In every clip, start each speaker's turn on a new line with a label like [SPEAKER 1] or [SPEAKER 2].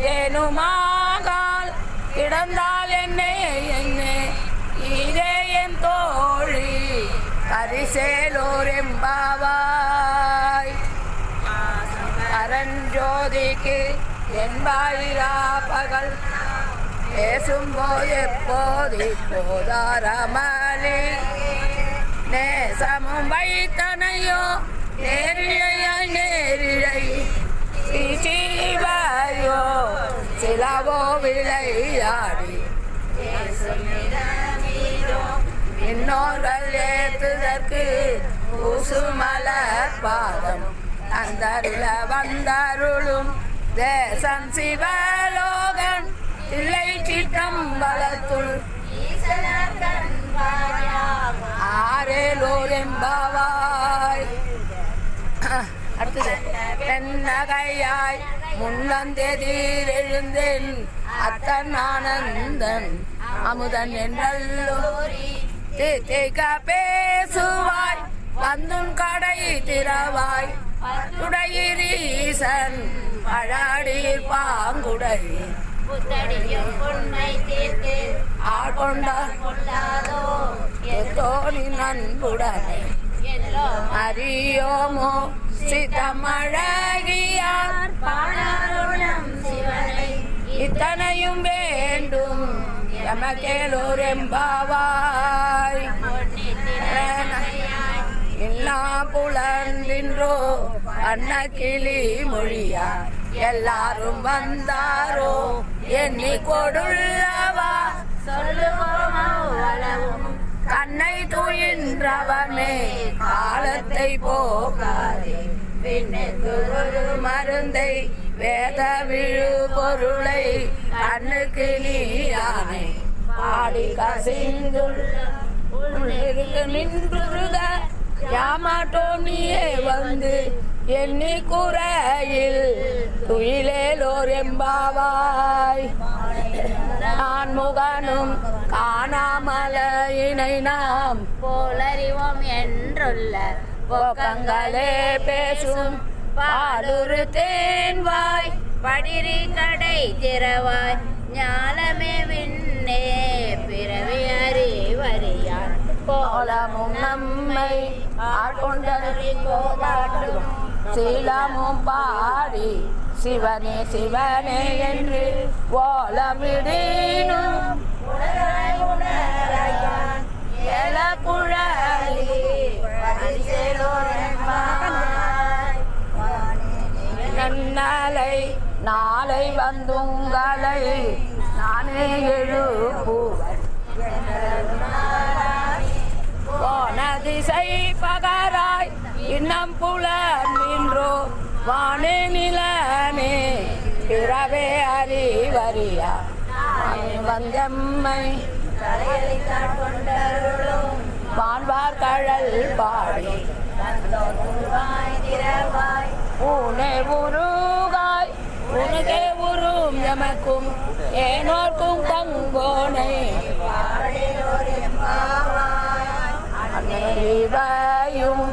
[SPEAKER 1] ஏதேனுமாகால் கிடந்தால் என்னை என்னே. இதே என் தோழி பரிசேலோர் எம்பாவாய் அரஞ்சோதிக்கு என்பாயிரா பகல். பேசும்போது எப்போது போதாரமலி நேசமும் வைத்தனையோ நேரிழையாய் நேரிழை விளையாடி. இன்னோர்கள் ஏத்துதற்கு ஊசுமல பாதம் அந்தருள வந்தருளும் தேசம் சிவலோகன் இல்லை சிற்றம்பலத்துள். ஆரேலோர் என்பார் அடுத்தது பெண்ணகையாய் முன்னந்தெதிர் எழுந்தேன். அத்தன் ஆனந்தன் அமுதன் என்றல்லோ. திக பேசுவாய் வந்தும் கடை திறவாய். துடையிரீசன் பழாடீர் பாங்குடை.
[SPEAKER 2] புத்தடியும் பொன்னை தீர்த்து
[SPEAKER 1] ஆட்கொண்டார்
[SPEAKER 2] கொள்ளாதோ
[SPEAKER 1] எத்தோனி நண்புடனை அறியோமோ சிதமழகியார்
[SPEAKER 2] பாடாருணம் சிவனை
[SPEAKER 1] இத்தனையும் வேண்டும் எமக்கேலோர் எம்பாவாய் எல்லா புலர்ந்தின்றோ புலன்றின்றோ கிளி மொழியா எல்லாரும் வந்தாரோ எண்ணி கொடுள்ளவா.
[SPEAKER 2] சொல்லுவோம் அவ்வளவும்.
[SPEAKER 1] கண்ணை தூயின்றவனே காலத்தை போகாதே
[SPEAKER 2] பின்னுக்கு
[SPEAKER 1] ஒரு மருந்தை வேத விழு பொருளை கண்ணுக்கு நீயானை பாடி கசிந்துள்ள உள்ளிருக்கு நின்றுருக யாமாட்டோம் நீயே வந்து எண்ணி குறையில் துயிலேலோர் எம்பாவாய். நான் முகனும் காணாமலையினை நாம்.
[SPEAKER 2] போலறிவோம் என்றுள்ள
[SPEAKER 1] பொக்கங்களே பேசும் பாலுரு தேன்வாய்
[SPEAKER 2] படிரி கடை திறவாய் ஞாலமே விண்ணே பிறவி அறிவறியான்
[SPEAKER 1] கோலமும் நம்மை ஆட்கொண்டோதாட்டும் சீலமும் பாடி சிவனே சிவனே என்று ஓலமிடீனும் நாளை நாளை வந்துங்களை நானே எழுப்புவன் போன திசை பகராய் இன்னம் புலன்றோ வானே நிலனே பிறவே அறிவறியா. வந்தம்மை வாழ்வார் கழல் பாடி. பூனை உருகாய் உரும் எமக்கும் ஏனோர்க்கும் தங்கோனை இவையும்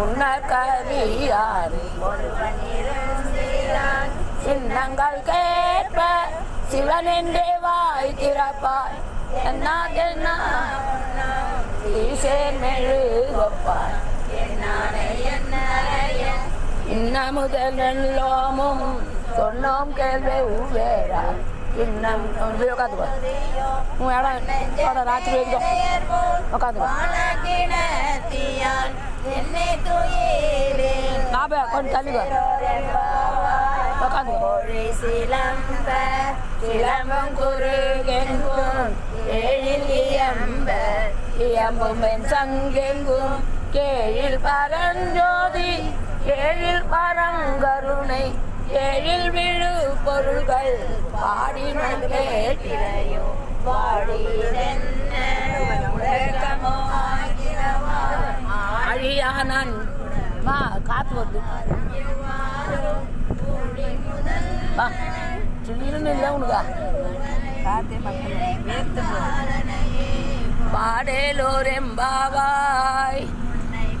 [SPEAKER 1] உன்னகரியார் சின்னங்கள் கேட்ப சிவனென்றே வாய் திறப்பாய் என்ன என்ன முதல் எல்லோமும் சொன்னோம் கேள்வே உவேரா இன்னம் உட்காந்துக்கோ உன் இடம் இடம் ராத்திரி வரைக்கும் உட்காந்துக்கோ நாபே கொஞ்சம் தள்ளிக்கோ உட்காந்துக்கோ
[SPEAKER 2] சிலம்ப
[SPEAKER 1] சிலம்பம் ஏழில் இயம்ப இயம்பும் சங்கெங்கும் கேழில் பரஞ்சோதி ஏழில் பரங்கருணை ஏழில் விழு பொருள்கள் பாடினோம் கேட்டிலையோ அழியானன் மா காத்து வருது. வா சில்லுன்னு இல்லை உனக்கா. பாடேலோர்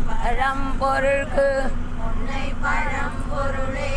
[SPEAKER 1] பழம்பொருள்கு
[SPEAKER 2] பழம்பொருளே